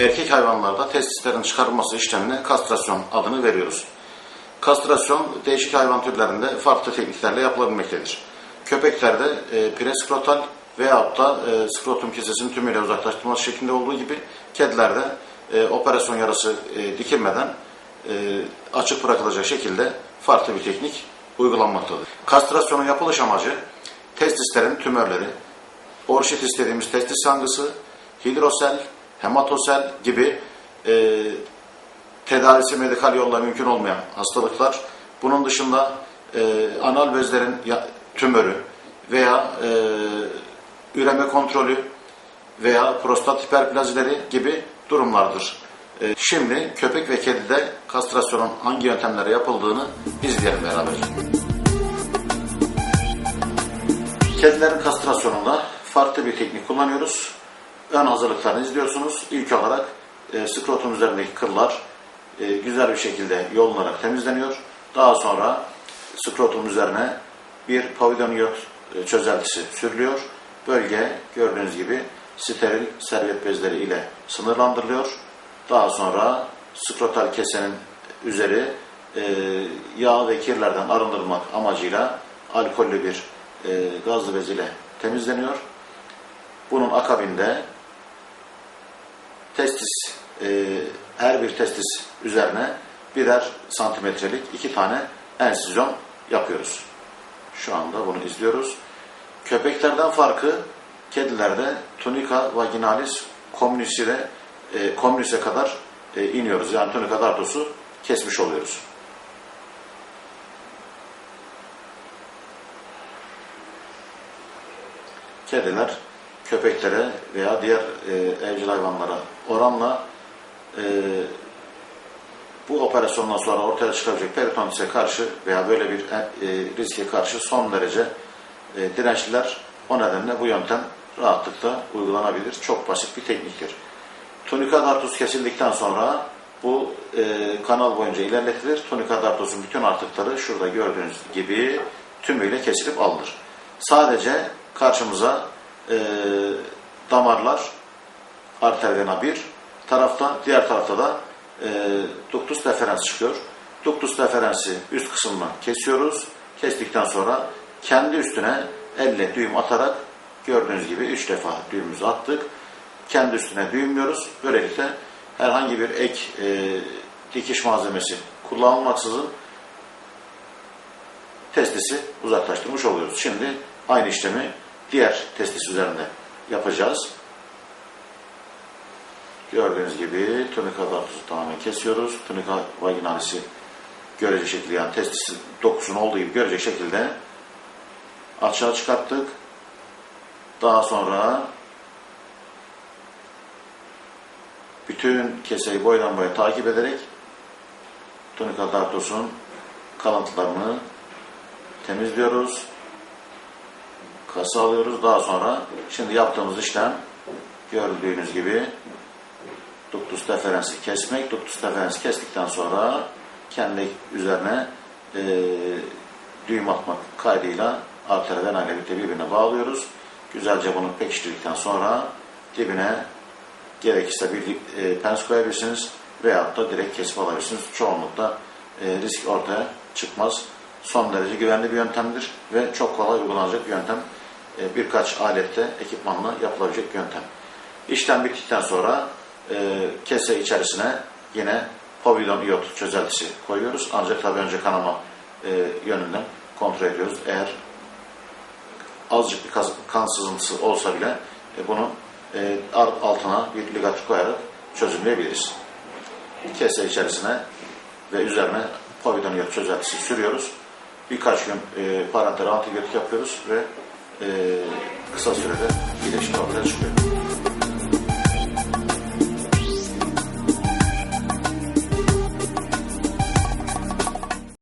Erkek hayvanlarda testislerin çıkarılması işlemine kastrasyon adını veriyoruz. Kastrasyon değişik hayvan türlerinde farklı tekniklerle yapılabilmektedir. Köpeklerde e, preskrotal veyahut da e, skrotum kesesinin tümüyle uzaklaştırılması şeklinde olduğu gibi kedilerde e, operasyon yarası e, dikilmeden e, açık bırakılacak şekilde farklı bir teknik uygulanmaktadır. Kastrasyonun yapılış amacı testislerin tümörleri, orşitis dediğimiz testis yangısı, hidrosel, hematosel gibi e, tedavisi medikal yolla mümkün olmayan hastalıklar. Bunun dışında e, anal bezlerin tümörü veya e, üreme kontrolü veya prostat hiperplazileri gibi durumlardır. E, şimdi köpek ve kedide kastrasyonun hangi yöntemlere yapıldığını izleyelim beraber. Kedilerin kastrasyonunda farklı bir teknik kullanıyoruz. Ön hazırlıklarını izliyorsunuz. İlk olarak e, skrotum üzerindeki kıllar e, güzel bir şekilde yolunarak temizleniyor. Daha sonra skrotum üzerine bir pavidoniyot e, çözeltisi sürülüyor. Bölge gördüğünüz gibi steril servet bezleri ile sınırlandırılıyor. Daha sonra skrotal kesenin üzeri e, yağ ve kirlerden arındırmak amacıyla alkollü bir e, gazlı bez ile temizleniyor. Bunun akabinde testis, e, her bir testis üzerine birer santimetrelik iki tane ensizyon yapıyoruz. Şu anda bunu izliyoruz. Köpeklerden farkı kedilerde tunika vaginalis communis'e e, communis'e kadar e, iniyoruz. Yani tunika dartosu kesmiş oluyoruz. Kediler köpeklere veya diğer e, evcil hayvanlara oranla e, bu operasyondan sonra ortaya çıkabilecek peritonitise karşı veya böyle bir e, riske karşı son derece e, dirençliler. O nedenle bu yöntem rahatlıkla uygulanabilir. Çok basit bir tekniktir. Tunika dartus kesildikten sonra bu e, kanal boyunca ilerletilir. Tunika dartusun bütün artıkları şurada gördüğünüz gibi tümüyle kesilip alınır. Sadece karşımıza e, damarlar arter vena bir tarafta, diğer tarafta da e, ductus deferens çıkıyor. Ductus deferensi üst kısmını kesiyoruz. Kestikten sonra kendi üstüne elle düğüm atarak gördüğünüz gibi üç defa düğümümüzü attık. Kendi üstüne düğümlüyoruz. Böylelikle herhangi bir ek e, dikiş malzemesi kullanılmaksızın testisi uzaklaştırmış oluyoruz. Şimdi aynı işlemi diğer testis üzerinde yapacağız. Gördüğünüz gibi tunika dartusu tamamen kesiyoruz. Tunika vaginalisi görecek şekilde yani testisin dokusunun olduğu gibi görecek şekilde açığa çıkarttık. Daha sonra bütün keseyi boydan boya takip ederek tunika dartosun kalıntılarını temizliyoruz. Kasa alıyoruz. Daha sonra şimdi yaptığımız işlem gördüğünüz gibi ductus deferensi kesmek. Ductus deferensi kestikten sonra kendi üzerine e, düğüm atmak kaydıyla arter vena ile birlikte birbirine bağlıyoruz. Güzelce bunu pekiştirdikten sonra dibine gerekirse bir e, pens koyabilirsiniz veyahut da direkt kesip alabilirsiniz. Çoğunlukla e, risk ortaya çıkmaz. Son derece güvenli bir yöntemdir ve çok kolay uygulanacak bir yöntem. E, birkaç alette, ekipmanla yapılabilecek yöntem. İşlem bittikten sonra e, kese içerisine yine povidon iyot çözeltisi koyuyoruz. Ancak tabii önce kanama e, yönünden kontrol ediyoruz. Eğer azıcık bir kan sızıntısı olsa bile e, bunu e, altına bir ligatür koyarak çözümleyebiliriz. Kese içerisine ve üzerine povidon iyot çözeltisi sürüyoruz. Birkaç gün e, parenteral antibiyotik yapıyoruz ve e, kısa sürede iyileşme ortaya çıkıyor.